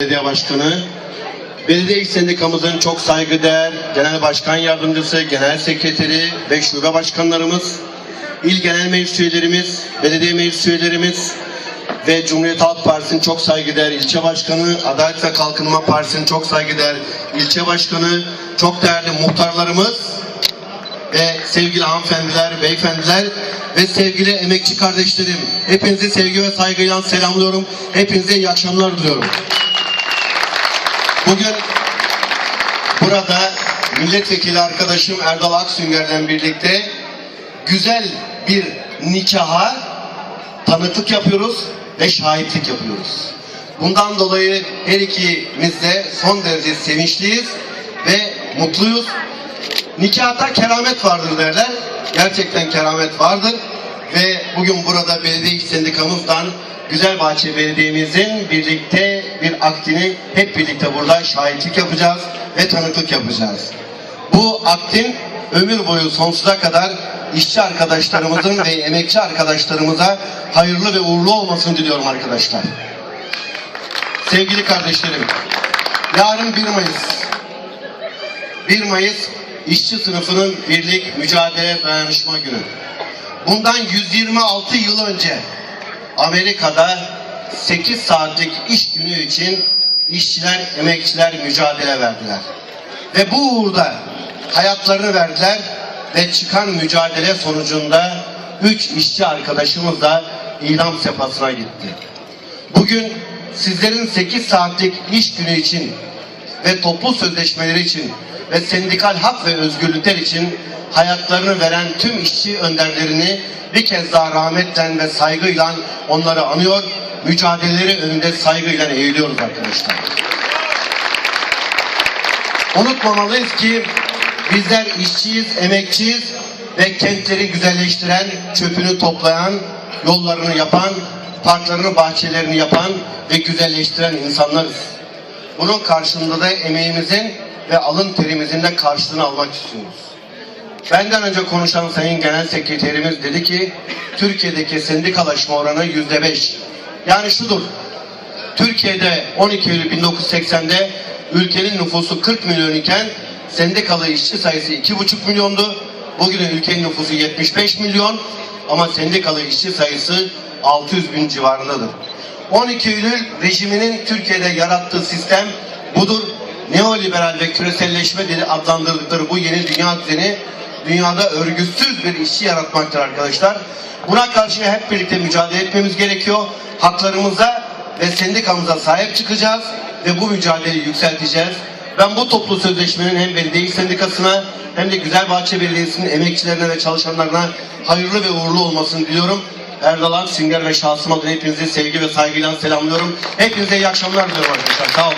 Belediye Başkanı, Belediye İş Sendikamızın çok saygıdeğer Genel Başkan Yardımcısı, Genel Sekreteri ve şube başkanlarımız, il genel meclis üyelerimiz, belediye meclis üyelerimiz ve Cumhuriyet Halk Partisi'nin çok saygıdeğer ilçe başkanı, Adalet ve Kalkınma Partisi'nin çok saygıdeğer ilçe başkanı, çok değerli muhtarlarımız ve sevgili hanımefendiler, beyefendiler ve sevgili emekçi kardeşlerim. Hepinizi sevgi ve saygıyla selamlıyorum. Hepinize iyi akşamlar diliyorum. Bugün burada milletvekili arkadaşım Erdal Aksünger'le birlikte güzel bir nikaha tanıklık yapıyoruz ve şahitlik yapıyoruz. Bundan dolayı her ikimiz de son derece sevinçliyiz ve mutluyuz. Nikahta keramet vardır derler. Gerçekten keramet vardır. Ve bugün burada belediye sendikamızdan Güzelbahçe Belediye'mizin birlikte bir aktini hep birlikte burada şahitlik yapacağız ve tanıklık yapacağız. Bu aktin ömür boyu sonsuza kadar işçi arkadaşlarımızın ve emekçi arkadaşlarımıza hayırlı ve uğurlu olmasını diliyorum arkadaşlar. Sevgili kardeşlerim, yarın 1 Mayıs 1 Mayıs işçi sınıfının birlik, mücadele, dayanışma günü. Bundan 126 yıl önce Amerika'da 8 saatlik iş günü için işçiler, emekçiler mücadele verdiler. Ve bu uğurda hayatlarını verdiler ve çıkan mücadele sonucunda 3 işçi arkadaşımız da idam sefasına gitti. Bugün sizlerin 8 saatlik iş günü için ve toplu sözleşmeleri için ve sendikal hak ve özgürlükler için hayatlarını veren tüm işçi önderlerini bir kez daha rahmetle ve saygıyla onları anıyor, mücadeleleri önünde saygıyla eğiliyoruz arkadaşlar. Unutmamalıyız ki bizler işçiyiz, emekçiyiz ve kentleri güzelleştiren, çöpünü toplayan, yollarını yapan, parklarını, bahçelerini yapan ve güzelleştiren insanlarız. Bunun karşılığında da emeğimizin ve alın terimizin de karşılığını almak istiyoruz. Benden önce konuşan Sayın Genel Sekreterimiz dedi ki Türkiye'deki sendikalaşma oranı yüzde beş. Yani şudur. Türkiye'de 12 Eylül 1980'de ülkenin nüfusu 40 milyon iken sendikalı işçi sayısı 2,5 milyondu. Bugün ülkenin nüfusu 75 milyon ama sendikalı işçi sayısı 600 bin civarındadır. 12 Eylül rejiminin Türkiye'de yarattığı sistem budur. Neoliberal ve küreselleşme dedi adlandırdıkları bu yeni dünya düzeni dünyada örgütsüz bir işçi yaratmaktır arkadaşlar. Buna karşı hep birlikte mücadele etmemiz gerekiyor. Haklarımıza ve sendikamıza sahip çıkacağız ve bu mücadeleyi yükselteceğiz. Ben bu toplu sözleşmenin hem belediye sendikasına hem de Güzelbahçe Belediyesi'nin emekçilerine ve çalışanlarına hayırlı ve uğurlu olmasını diliyorum. Erdal Sünger ve şahsım adına hepinizi sevgi ve saygıyla selamlıyorum. Hepinize iyi akşamlar diliyorum arkadaşlar. Sağ olun.